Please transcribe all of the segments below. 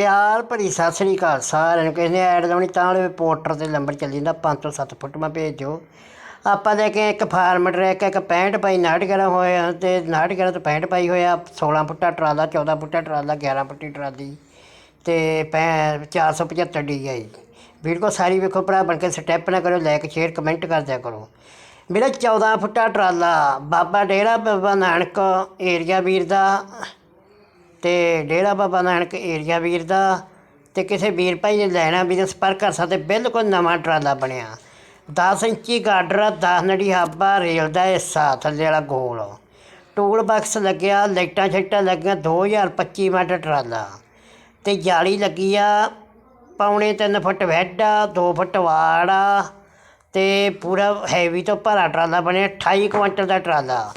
ਪਿਆਰ ਭਰੀ ਸਤਿ ਸ੍ਰੀ ਅਕਾਲ ਸਾਰਿਆਂ ਨੂੰ। ਕਿਸੇ ਨੇ ਐਡ ਲਾਉਣੀ ਤਾਂ ਵਾਲੇ ਪੋਰਟਰ ਤੇ ਨੰਬਰ ਚੱਲੀ ਜਾਂਦਾ 5 ਤੋਂ 7 ਫੁੱਟ ਮੈਂ ਭੇਜ ਦਿਓ। ਆਪਾਂ ਲੈ ਕੇ ਇੱਕ ਫਾਰਮ ਟਰੈਕ, ਇੱਕ 65 ਪਾਈ 69 ਹੋਇਆ ਤੇ 69 ਤੋਂ 65 ਪਾਈ ਹੋਇਆ 16 ਫੁੱਟਾ ਟਰਾਲਾ 14 ਫੁੱਟਾ ਟਰਾਲਾ 11 ਫੁੱਟੀ ਟਰਾਲੀ ਤੇ ਪੈ 475 ਡੀਆਈ ਵੀਡੀਓ ਸਾਰੀ ਵੇਖੋ ਭਰਾ, ਬਣ ਕੇ ਸਟੈਪ ਨਾ ਕਰੋ ਲਾਈਕ ਸ਼ੇਅਰ ਕਮੈਂਟ ਕਰ ਦਿਆ ਕਰੋ। ਮੇਰਾ 14 ਫੁੱਟਾ ਟਰਾਲਾ, ਬਾਬਾ ਡੇਰਾ ਬਾਬਾ ਨਾਨਕ ਏਰੀਆ ਵੀਰ ਦਾ ਤੇ ਡੇਰਾ ਬਾਬਾ ਨਾਨਕ ਏਰੀਆ ਵੀਰ ਦਾ ਤੇ ਕਿਸੇ ਵੀਰ ਭਾਈ ਨੇ ਲੈਣਾ ਵੀ ਤਾਂ ਸੰਪਰਕ ਕਰ ਸਕਦੇ ਬਿਲਕੁਲ ਨਵਾਂ ਟਰਾਲਾ ਬਣਿਆ। 10 ਇੰਚੀ ਗਾਡਰ 10 ਨੜੀ ਹਾਬਾ, ਰੇਲ ਦਾ ਹਿੱਸਾ, ਥੱਲੇ ਵਾਲਾ ਗੋਲ। ਟੂਲ ਬਾਕਸ ਲੱਗਿਆ, ਲਾਈਟਾਂ ਛੱਟਾਂ ਲੱਗੀਆਂ 2025 ਮਾਡਲ ਟਰਾਲਾ। ਤੇ ਜਾਲੀ ਲੱਗੀ ਆ, ਪੌਣੇ 3 ਫੁੱਟ ਵੈਡ ਆ 2 ਫੁੱਟ ਵਾੜ ਆ, ਤੇ ਪੂਰਾ ਹੈਵੀ ਤੋਂ ਭਰਾ ਟਰਾਲਾ ਬਣਿਆ 28 ਕੁਇੰਟਲ ਦਾ ਟਰਾਲਾ।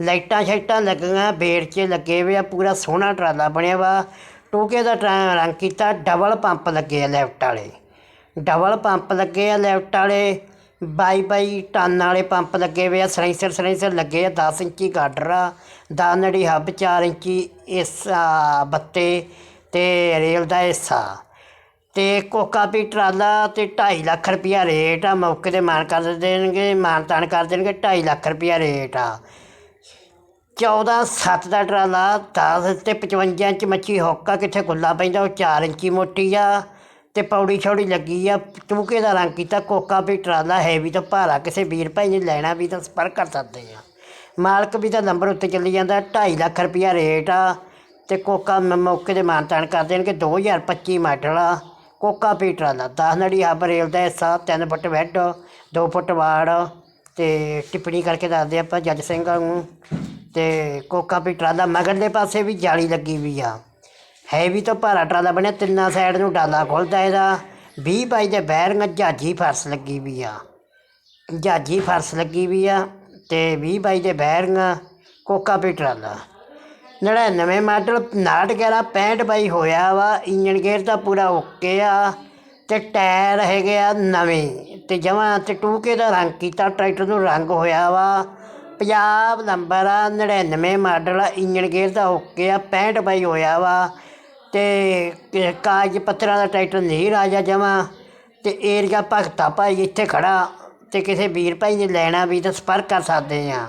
ਲਾਈਟਾਂ ਸ਼ਾਈਟਾਂ ਲੱਗੀਆਂ, ਬੇੜ 'ਚ ਲੱਗੇ ਹੋਏ ਆ, ਪੂਰਾ ਸੋਹਣਾ ਟਰਾਲਾ ਬਣਿਆ ਵਾ। ਟੋਕੇ ਦਾ ਟਰਾ- ਰੰਗ ਕੀਤਾ ਡਬਲ ਪੰਪ ਲੱਗੇ ਆ ਲੈਫਟ ਵਾਲੇ। ਡਬਲ ਪੰਪ ਲੱਗੇ ਆ ਲੈਫਟ ਵਾਲੇ ਬਾਈ ਬਾਈ ਟਨ ਵਾਲੇ ਪੰਪ ਲੱਗੇ ਹੋਏ ਆ, ਸਲੈਂਸਰ ਸਲੈਂਸਰ ਲੱਗੇ ਆ 10 ਇੰਚੀ ਗਾਡਰ ਆ ਦਾਨੜੀ ਹੱਬ 4 ਇੰਚੀ ਇਸ ਬੱਤੇ ਤੇ ਰੇਲ ਦਾ ਹਿੱਸਾ। ਤੇ ਕੋਕਾ ਵੀ ਟਰਾਲਾ ਤੇ 2.5 ਲੱਖ ਰੁਪਿਆ ਰੇਟ ਆ, ਮੌਕੇ ਤੇ ਮਾਨ ਕਰ ਦੇਣਗੇ ਮਾਨ ਤਾਨ ਕਰ ਦੇਣਗੇ 2.5 ਲੱਖ ਰੁਪਿਆ ਰੇਟ ਆ। 14 7 ਦਾ ਟਰਾਲਾ 10 ਤੇ 55 ਇੰਚ ਮੱਛੀ ਹੋਕਾ ਕਿੱਥੇ ਗੁੱਲਾ ਪੈਂਦਾ, ਉਹ 4 ਇੰਚੀ ਮੋਟੀ ਆ ਤੇ ਪੌੜੀ ਛੌੜੀ ਲੱਗੀ ਆ। ਚੂਕੇ ਦਾ ਰੰਗ ਕੀਤਾ ਕੋਕਾ ਵੀ ਟਰਾਲਾ ਹੈ ਵੀ ਤਾਂ ਭਾਰਾ, ਕਿਸੇ ਵੀਰ ਭਾਈ ਨੇ ਲੈਣਾ ਵੀ ਤਾਂ ਸੰਪਰਕ ਕਰ ਸਕਦੇ ਆ। ਮਾਲਕ ਵੀ ਤਾਂ ਨੰਬਰ ਉੱਤੇ ਚੱਲੀ ਜਾਂਦਾ 2.5 ਲੱਖ ਰੁਪਿਆ ਰੇਟ ਆ ਤੇ ਕੋਕਾ ਮ- ਮੌਕੇ ਤੇ ਮਾਨਤਾਨ ਕਰ ਦੇਣਗੇ 2025 ਮਾਡਲ ਆ। ਕੋਕਾ ਵੀ ਟਰਾਲਾ 10 ਨੜੀ ਹੱਬ ਰੇਲ ਦਾ ਹਿੱਸਾ 3 ਫੁੱਟ ਵੈਡ 2 ਫੁੱਟ ਵਾੜ ਤੇ ਟਿੱਪਣੀ ਕਰਕੇ ਦੱਸਦੇ ਆਪਾਂ ਜੱਜ ਸਿੰਘ ਨੂੰ। ਤੇ ਕੋਕਾ ਵੀ ਟਰਾਲਾ ਮਗਰਲੇ ਪਾਸੇ ਵੀ ਜਾਲੀ ਲੱਗੀ ਵੀ ਆ। ਹੈਵੀ ਤੋਂ ਭਾਰਾ ਟਰਾਲਾ ਬਣਿਆ, ਤਿੰਨਾਂ ਸਾਈਡ ਨੂੰ ਡਾਲਾ ਖੁੱਲਦਾ ਇਹਦਾ। 20 ਬਾਈ ਦੇ ਬੈਰਿੰਗ, ਜਹਾਜੀ ਫਰਸ ਲੱਗੀ ਵੀ ਆ। ਜਹਾਜੀ ਫਰਸ ਲੱਗੀ ਵੀ ਆ ਤੇ 20 ਬਾਈ ਦੇ ਬੈਰਿੰਗ, ਕੋਕਾ ਵੀ ਟਰਾਲਾ। 99 ਮਾਡਲ 69 65 ਬਾਈ ਹੋਇਆ ਵਾ ਇੰਜਨ ਗੇਅਰ ਤਾਂ ਪੂਰਾ ਓਕੇ ਆ ਤੇ ਟਾਇਰ ਹੈਗੇ ਆ ਨਵੇਂ ਤੇ ਜਮਾਂ ਤੇ ਟੂਕੇ ਦਾ ਰੰਗ ਕੀਤਾ, ਟਰੈਕਟਰ ਨੂੰ ਰੰਗ ਹੋਇਆ ਵਾ। ਪੰਜਾਬ ਨੰਬਰ ਆ 99 ਮਾਡਲ ਆ ਇੰਜਨ ਗੇਅਰ ਦਾ ਓਕੇ ਆ 65 ਬਾਈ ਹੋਇਆ ਵਾ। ਤੇ ਕ- ਕਾਗਜ਼ ਪੱਤਰਾਂ ਦਾ ਟਰੈਕਟਰ ਨਹੀਂ ਰਾਜਾ ਜਮਾਂ। ਤੇ ਏਰੀਆ ਭਗਤਾ ਭਾਈ ਇੱਥੇ ਖੜਾ। ਤੇ ਕਿਸੇ ਵੀਰ ਭਾਈ ਨੇ ਲੈਣਾ ਵੀ ਤਾਂ ਸੰਪਰਕ ਕਰ ਸਕਦੇ ਆ।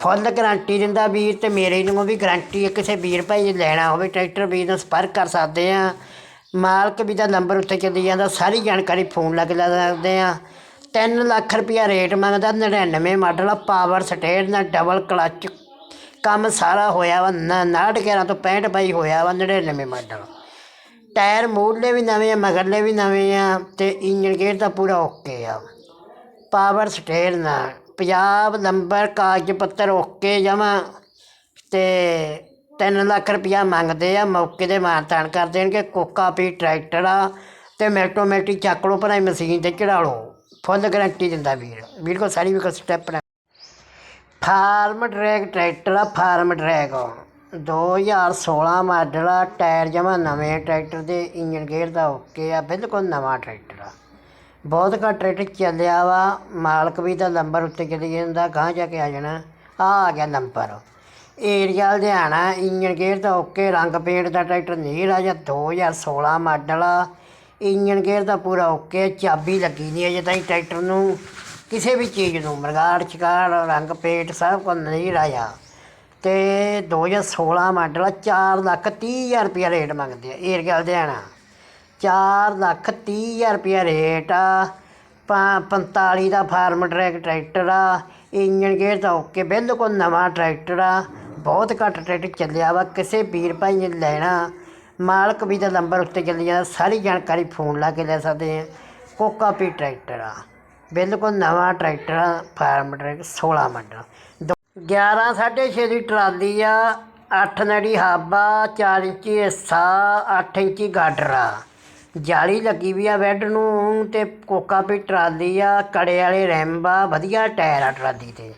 ਫੁੱਲ ਗਾਰੰਟੀ ਦਿੰਦਾ ਵੀਰ ਤੇ ਮੇਰੇ ਨੂੰ ਵੀ ਗਾਰੰਟੀ ਹੈ ਕਿਸੇ ਵੀਰ ਭਾਈ ਨੇ ਲੈਣਾ ਹੋਵੇ ਟਰੈਕਟਰ ਵੀ ਨਾਲ ਸੰਪਰਕ ਕਰ ਸਕਦੇ ਆ। ਮਾਲਕ ਵੀ ਦਾ ਨੰਬਰ ਉੱਤੇ ਚੱਲੀ ਜਾਂਦਾ, ਸਾਰੀ ਜਾਣਕਾਰੀ ਫੋਨ ਲੱਗ ਲੈ ਸਕਦੇ ਆ। 3 ਲੱਖ ਰੁਪਿਆ ਰੇਟ ਮੰਗਦਾ 99 ਮਾਡਲ ਆ ਪਾਵਰ ਸਟੇਟ ਨਾਲ ਡਬਲ ਕਲਚ ਕੰਮ ਸਾਰਾ ਹੋਇਆ ਵਾ 911 ਤੋਂ 65 ਬਾਈ ਹੋਇਆ ਵਾ 99 ਮਾਡਲ। ਟਾਇਰ ਮੂਹਰਲੇ ਵੀ ਨਵੇਂ ਆ, ਮਗਰਲੇ ਵੀ ਨਵੇਂ ਆ, ਤੇ ਇੰਜਨ ਗੇਅਰ ਦਾ ਪੂਰਾ ਓਕੇ ਆ। ਪਾਵਰ ਸਟੇਰ ਨਾਲ ਪੰਜਾਬ ਨੰਬਰ, ਕਾਗਜ਼ ਪੱਤਰ ਓਕੇ ਜਮਾ, ਤੇ 3 ਲੱਖ ਰੁਪਇਆ ਮੰਗਦੇ ਆ, ਮੌਕੇ ਦੇ ਮਾਨਤਾਨ ਕਰ ਦੇਣਗੇ ਕੋਕਾ ਵੀ ਟਰੈਕਟਰ ਆ, ਤੇ ਮੈਟੋਮੈਟਿਕ ਚੱਕ ਲਓ, ਭਰਾਈ ਮਸ਼ੀਨ ਤੇ ਚੜਾ ਲਓ। ਫੁੱਲ ਗਾਰੰਟੀ ਦਿੰਦਾ ਵੀਰ। ਵੀਰ ਕੋਲ ਸਾਰੀ ਵੀ ਕੋ ਸਟੈਪ ਨਾ ਫਾਰਮ ਟਰੈਕ ਟਰੈਕਟਰ ਆ, ਫਾਰਮ ਟਰੈਕ। 2016 ਮਾਡਲ ਆ, ਟਾਇਰ ਜਮਾ ਨਵੇਂ ਟਰੈਕਟਰ ਦੇ ਇੰਜਨ ਗੇਅਰ ਦਾ ਓਕੇ ਆ, ਬਿਲਕੁਲ ਨਵਾਂ ਟਰੈਕਟਰ ਆ। ਬਹੁਤ ਘੱਟ ਟਰੈਕਟਰ ਚੱਲਿਆ ਵਾ, ਮਾਲਕ ਵੀ ਦਾ ਨੰਬਰ ਉੱਤੇ ਚਲੇ ਜਾਂਦਾ ਗਾਂ ਜਾ ਕੇ ਆ ਜਾਣਾ, ਆ ਆ ਗਿਆ number area Ludhiana engine gear ਦਾ ਓਕੇ ਰੰਗ ਪੇਂਟ ਦਾ ਟਰੈਕਟਰ ਨਹੀਂ ਰਾਜਾ 2016 ਮਾਡਲ ਆ। ਇੰਜਨ ਗੇਅਰ ਦਾ ਪੂਰਾ ਓਕੇ, ਚਾਬੀ ਲੱਗੀ ਨਹੀਂ ਅਜੇ ਤਾਈਂ ਟਰੈਕਟਰ ਨੂੰ। ਕਿਸੇ ਵੀ ਚੀਜ਼ ਨੂੰ, ਮਰਗਾੜ ਚਕਾਰ ਰੰਗ, ਪੇਟ, ਸਭ ਕੁਝ ਨਹੀਂ ਰਾਜਾ ਤੇ 2016 ਮਾਡਲ ਆ 4 ਲੱਖ 30 ਹਜ਼ਾਰ ਰੁਪਇਆ ਰੇਟ ਮੰਗਦੇ ਆ ਏਰੀਆ ਲੁਧਿਆਣਾ? 4 ਲੱਖ 30 ਹਜ਼ਾਰ ਰੁਪਇਆ ਰੇਟ ਆ, ਪੰ- 45 ਦਾ ਫਾਰਮ ਟਰੈਕ ਟਰੈਕਟਰ ਆ ਇੰਜਨ ਗੇਅਰ ਤਾਂ ਓਕੇ, ਬਿਲਕੁਲ ਨਵਾਂ ਟਰੈਕਟਰ ਆ। ਬਹੁਤ ਘੱਟ ਟਰੈਕਟਰ ਚੱਲਿਆ ਵਾ, ਕਿਸੇ ਵੀਰ ਭਾਈ ਨੇ ਲੈਣਾ। ਮਾਲਕ ਵੀ ਦਾ ਨੰਬਰ ਉੱਤੇ ਚੱਲੀ ਜਾਂਦਾ, ਸਾਰੀ ਜਾਣਕਾਰੀ ਫੋਨ ਲਾ ਕੇ ਲੈ ਸਕਦੇ ਆ। ਕੋਕਾ ਪੀ ਟਰੈਕਟਰ ਆ। ਬਿਲਕੁਲ ਨਵਾਂ ਟਰੈਕਟਰ ਆ, ਫਾਰਮ ਟਰੈਕ 16 ਮਾਡਲ। 11 6.5 ਦੀ ਟਰਾਲੀ ਆ 8 ਨੜੀ ਹਾਬਾ 4 ਇੰਚੀ ਹਿੱਸਾ 8 ਇੰਚੀ ਗਾਡਰ ਆ। ਜਾਲੀ ਲੱਗੀ ਵੀ ਆ ਬੈੱਡ ਨੂੰ, ਤੇ ਕੋਕਾ ਵੀ ਟਰਾਲੀ ਆ, ਕੜੇ ਵਾਲੇ ਰੈਂਬ ਆ, ਵਧੀਆ ਟਾਇਰ ਆ ਟਰਾਲੀ ਤੇ।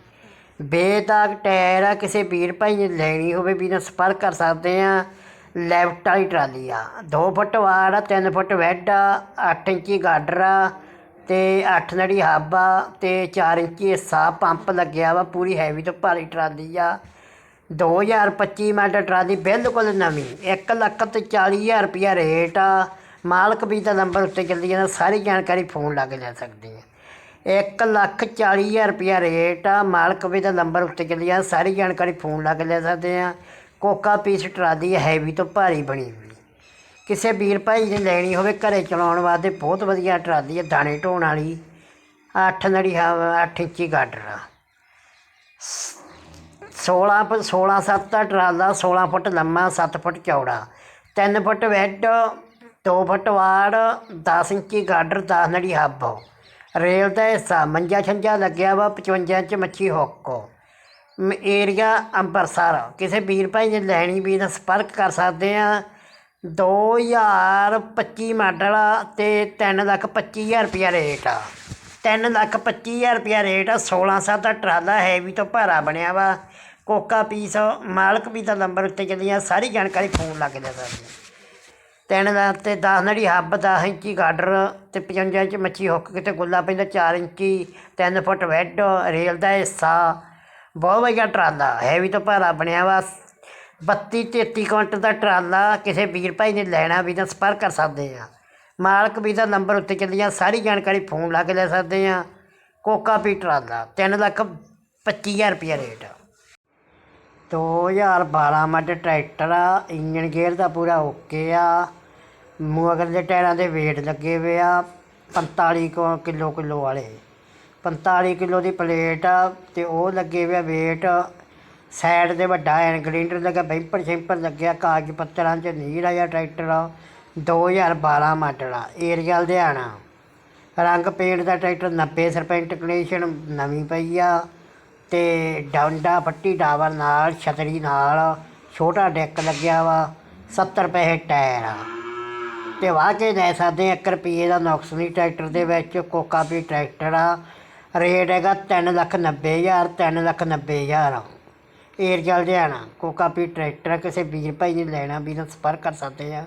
ਬੇਦਾਗ ਟਾਇਰ ਆ, ਕਿਸੇ ਵੀਰ ਭਾਈ ਨੇ ਲੈਣੀ ਹੋਵੇ, ਵੀ ਨਾਲ ਸੰਪਰਕ ਕਰ ਸਕਦੇ ਆ। ਲੈਫਟ ਵਾਲੀ ਟਰਾਲੀ ਆ। 2 ਫੁੱਟ ਵਾੜ ਆ 3 ਫੁੱਟ ਵੈਡ ਆ 8 ਇੰਚੀ ਗਾਡਰ ਆ ਤੇ 8 ਨੜੀ ਹੱਬ ਆ ਤੇ 4 ਇੰਚੀ ਹਿੱਸਾ ਪੰਪ ਲੱਗਿਆ ਵਾ, ਪੂਰੀ ਹੈਵੀ ਤੋਂ ਭਾਰੀ ਟਰਾਲੀ ਆ। 2025 ਮਾਡਲ ਟਰਾਲੀ ਬਿਲਕੁਲ ਨਵੀਂ 1 ਲੱਖ ਤੇ 40000 ਰੁਪਇਆ ਰੇਟ ਆ। ਮਾਲਕ ਵੀ ਦਾ ਨੰਬਰ ਉੱਤੇ ਚੱਲੀ ਜਾਂਦਾ, ਸਾਰੀ ਜਾਣਕਾਰੀ ਫੋਨ ਲਾ ਕੇ ਲੈ ਸਕਦੇ ਆ। 1 ਲੱਖ 40000 ਰੁਪਇਆ ਰੇਟ ਆ, ਮਾਲਕ ਵੀ ਦਾ ਨੰਬਰ ਉੱਤੇ ਚੱਲੀ ਜਾਂਦਾ, ਸਾਰੀ ਜਾਣਕਾਰੀ ਫੋਨ ਲਾ ਕੇ ਲੈ ਸਕਦੇ ਆ। ਕੋਕਾ ਪੀਸ ਟਰਾਲੀ ਹੈਵੀ ਤੋਂ ਭਾਰੀ ਬਣੀ ਹੋਈ। ਕਿਸੇ ਵੀਰ ਭਾਈ ਨੇ ਲੈਣੀ ਹੋਵੇ, ਘਰੇ ਚਲਾਉਣ ਵਾਸਤੇ ਬਹੁਤ ਵਧੀਆ ਟਰਾਲੀ ਹੈ, ਦਾਣੇ ਢੋਣ ਵਾਲੀ। 8 ਨੜੀ ਹਵਾ 8 ਇੰਚੀ ਗਾਡਰ ਆ। 16 ਪ 16 7 ਦਾ ਟਰਾਲਾ 16 ਫੁੱਟ ਲੰਮਾ 7 ਫੁੱਟ ਚੌੜਾ। 3 ਫੁੱਟ ਵੈਡ 2 ਫੁੱਟ ਵਾੜ 10 ਇੰਚੀ ਗਾਡਰ 10 ਨੜੀ ਹੱਬ। ਰੇਲ ਦਾ ਹਿੱਸਾ ਮੰਜਾ ਛੰਜਾ ਲੱਗਿਆ ਵਾ 55 ਇੰਚ ਮੱਛੀ ਹੋਕੋ। ਏਰੀਆ ਅੰਬਰਸਰ। ਕਿਸੇ ਵੀਰ ਭਾਈ ਨੇ ਲੈਣੀ ਵੀ ਤਾਂ ਸੰਪਰਕ ਕਰ ਸਕਦੇ ਆ। 2025 ਮਾਡਲ ਆ ਤੇ 3 ਲੱਖ 25000 ਰੁਪਇਆ ਰੇਟ। ਆ ਤਿੰਨ ਲੱਖ ਪੱਚੀ ਹਜ਼ਾਰ ਰੁਪਇਆ ਰੇਟ ਆ 16 ਸਾਲ ਦਾ ਟਰਾਲਾ ਹੈਵੀ ਤੋਂ ਭਾਰਾ ਬਣਿਆ ਵਾ। ਕੋਕਾ ਪੀਸ, ਮਾਲਕ ਵੀ ਦਾ ਨੰਬਰ ਉੱਤੇ ਚੱਲੀਆਂ, ਸਾਰੀ ਜਾਣਕਾਰੀ ਫੋਨ ਲਾ ਕੇ ਦੇ ਸਕਦੇ ਤਿੰਨ ਦਾ ਤੇ 10 ਨੜੀ ਹੱਬ 10 ਇੰਚੀ ਗਾਡਰ ਤੇ 55 ਇੰਚ ਮੱਛੀ ਹੁੱਕ ਕਿਤੇ ਗੁੱਲਾ ਪੈਂਦਾ 4 ਇੰਚੀ 3 ਫੁੱਟ ਵੈੱਡ, ਰੇਲ ਦਾ ਹਿੱਸਾ ਬਹੁਤ ਵਧੀਆ ਟਰਾਲਾ ਹੈਵੀ ਤੋਂ ਭਾਰਾ ਬਣਿਆ ਵਾ। 32 33 ਕੁਇੰਟਲ ਦਾ ਟਰਾਲਾ, ਕਿਸੇ ਵੀਰ ਭਾਈ ਨੇ ਲੈਣਾ ਵੀ ਤਾਂ ਸੰਪਰਕ ਕਰ ਸਕਦੇ ਆ। ਮਾਲਕ ਵੀ ਦਾ ਨੰਬਰ ਉੱਤੇ ਚੱਲੀਆਂ ਸਾਰੀ ਜਾਣਕਾਰੀ ਫੋਨ ਲਾ ਕੇ ਲੈ ਸਕਦੇ ਆ। ਕੋਕਾ ਪੀ ਟਰਾਲਾ 3 ਲੱਖ 25000 ਰੁਪਇਆ ਰੇਟ। 2012 ਮਾਡਲ ਟਰੈਕਟਰ ਆ ਇੰਜਨ ਗੇਅਰ ਦਾ ਪੂਰਾ ਓਕੇ ਆ। ਮਗਰ ਦੇ ਟਾਇਰਾਂ ਦੇ weight ਲੱਗੇ ਹੋਏ ਆ 45 ਕੁ ਕਿਲੋ ਕਿਲੋ ਵਾਲੇ। 45 ਕਿਲੋ ਦੀ ਪਲੇਟ ਆ ਤੇ ਉਹ ਲੱਗੇ ਹੋਏ ਆ weight ਸਾਈਡ ਦੇ ਵੱਡਾ ਐਨ ਗ੍ਰਿੰਡਰ ਲੱਗਾ, ਬੈਂਪਰ ਸ਼ੈਂਪਰ ਲੱਗਿਆ, ਕਾਗਜ਼ ਪੱਤਰਾਂ 'ਚ ਨੀੜਾ ਜਿਹਾ ਟਰੈਕਟਰ ਆ 2012 ਮਾਡਲ ਆ, ਏਰੀਆ ਲੁਧਿਆਣਾ। ਰੰਗ ਪੇਂਟ ਦਾ ਟਰੈਕਟਰ 90% ਕੰਡੀਸ਼ਨ ਨਵੀਂ ਪਈ ਆ ਤੇ ਡਾਂਡਾ ਫੱਟੀ ਡਾਵਰ ਨਾਲ, ਛਤਰੀ ਨਾਲ, ਛੋਟਾ ਡੈਕ ਲੱਗਿਆ ਵਾ 70 ਰੁਪਏ ਟਾਇਰ ਆ। ਤੇ ਵਾਹ ਕੇ ਲੈ ਸਕਦੇ 1 ਰੁਪਏ ਦਾ ਨੁਕਸ ਨਹੀਂ ਟਰੈਕਟਰ ਦੇ ਵਿੱਚ, ਕੋਕਾ ਵੀ ਟਰੈਕਟਰ ਆ ਰੇਟ ਹੈਗਾ 3 ਲੱਖ 90 ਹਜ਼ਾਰ 3 ਲੱਖ 90 ਹਜ਼ਾਰ ਏਰ ਏਰੀਆ ਲੁਧਿਆਣਾ ਕੋਕਾ ਪੀ ਟਰੈਕਟਰ ਆ, ਕਿਸੇ ਵੀਰ ਭਾਈ ਨੇ ਲੈਣਾ ਵੀ ਤਾਂ ਸੰਪਰਕ ਕਰ ਸਕਦੇ ਆ।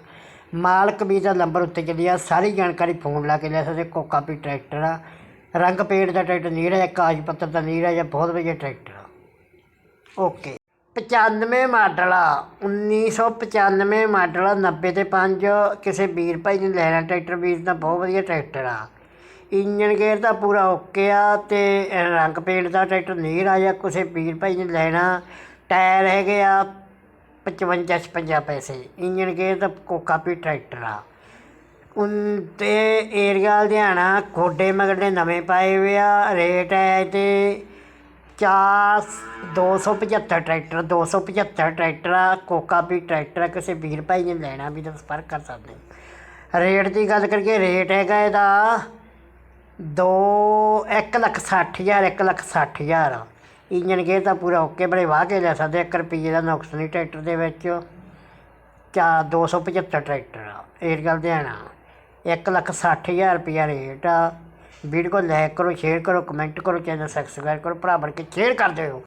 ਮਾਲਕ ਵੀ ਦਾ ਨੰਬਰ ਉੱਤੇ ਚੱਲਿਆ ਸਾਰੀ ਜਾਣਕਾਰੀ ਫੋਨ ਲਾ ਕੇ ਲੈ ਸਕਦੇ ਕੋਕਾ ਵੀ ਟਰੈਕਟਰ ਆ। ਰੰਗ ਪੇਂਟ ਦਾ ਟਰੈਕਟਰ ਨੀਰਾ ਜਾਂ ਕਾਜ਼ ਪੱਤਰ ਦਾ ਨੀਰਾ ਜਾਂ ਬਹੁਤ ਵਧੀਆ ਟਰੈਕਟਰ ਆ। ਓਕੇ। 95 ਮਾਡਲ ਆ 1995 ਮਾਡਲ ਆ 90 ਤੇ 5 ਕਿਸੇ ਵੀਰ ਭਾਈ ਨੇ ਲੈਣਾ ਟਰੈਕਟਰ ਵੀਰ ਦਾ ਬਹੁਤ ਵਧੀਆ ਟਰੈਕਟਰ ਆ। ਇੰਜਨ ਗੇਅਰ ਦਾ ਪੂਰਾ ਓਕੇ ਆ ਅਤੇ ਰੰਗ ਪੇਂਟ ਦਾ ਟਰੈਕਟਰ ਨੀਰ ਆ ਜਾਂ ਕਿਸੇ ਵੀਰ ਭਾਈ ਨੇ ਲੈਣਾ। ਟਾਇਰ ਹੈਗੇ ਆ 55 56 ਪੈਸੇ। ਇੰਜਨ ਗੇਅਰ ਦਾ ਕੋਕਾ ਵੀ ਟਰੈਕਟਰ ਆ। ਉਨ ਤੇ ਏਰੀਆ ਲੁਧਿਆਣਾ, ਖੋਡੇ ਮਗਰਲੇ ਨਵੇਂ ਪਾਏ ਹੋਏ ਆ। ਰੇਟ ਹੈ ਤੇ ਚਾਰ 275 ਟਰੈਕਟਰ 275 ਟਰੈਕਟਰ ਆ। ਕੋਕਾ ਵੀ ਟਰੈਕਟਰ ਆ, ਕਿਸੇ ਵੀਰ ਭਾਈ ਨੇ ਲੈਣਾ, ਵੀ ਤਾਂ ਸੰਪਰਕ ਕਰ ਸਕਦੇ ਰੇਟ ਦੀ ਗੱਲ ਕਰੀਏ, ਰੇਟ ਹੈਗਾ ਇਹਦਾ ਦੋ, ਇੱਕ ਲੱਖ ਸੱਠ ਹਜ਼ਾਰ, ਇੱਕ ਲੱਖ ਸੱਠ ਹਜ਼ਾਰ। ਇੰਜਨ ਗੇਅਰ ਤਾਂ ਪੂਰਾ ਓਕੇ, ਬੜੇ ਵਾਹ ਕੇ ਲੈ ਸਕਦੇ 1 ਰੁਪਈਏ ਦਾ ਨੁਕਸ ਨਹੀਂ ਟਰੈਕਟਰ ਦੇ ਵਿੱਚ। ਚਾ 275 ਟਰੈਕਟਰ ਆ। ਏਰੀਆ ਲੁਧਿਆਣਾ ਇੱਕ ਲੱਖ ਸੱਠ ਹਜ਼ਾਰ ਰੁਪਈਆ ਰੇਟ ਆ। ਵੀਡੀਓ ਕੋ ਲਾਈਕ ਕਰੋ ਸ਼ੇਅਰ ਕਰੋ ਕਮੈਂਟ ਕਰੋ ਚੈਨਲ ਸਬਸਕ੍ਰਾਈਬ ਕਰੋ। ਭਰਾ ਬਣ ਕੇ ਸ਼ੇਅਰ ਕਰ ਦਿਓ।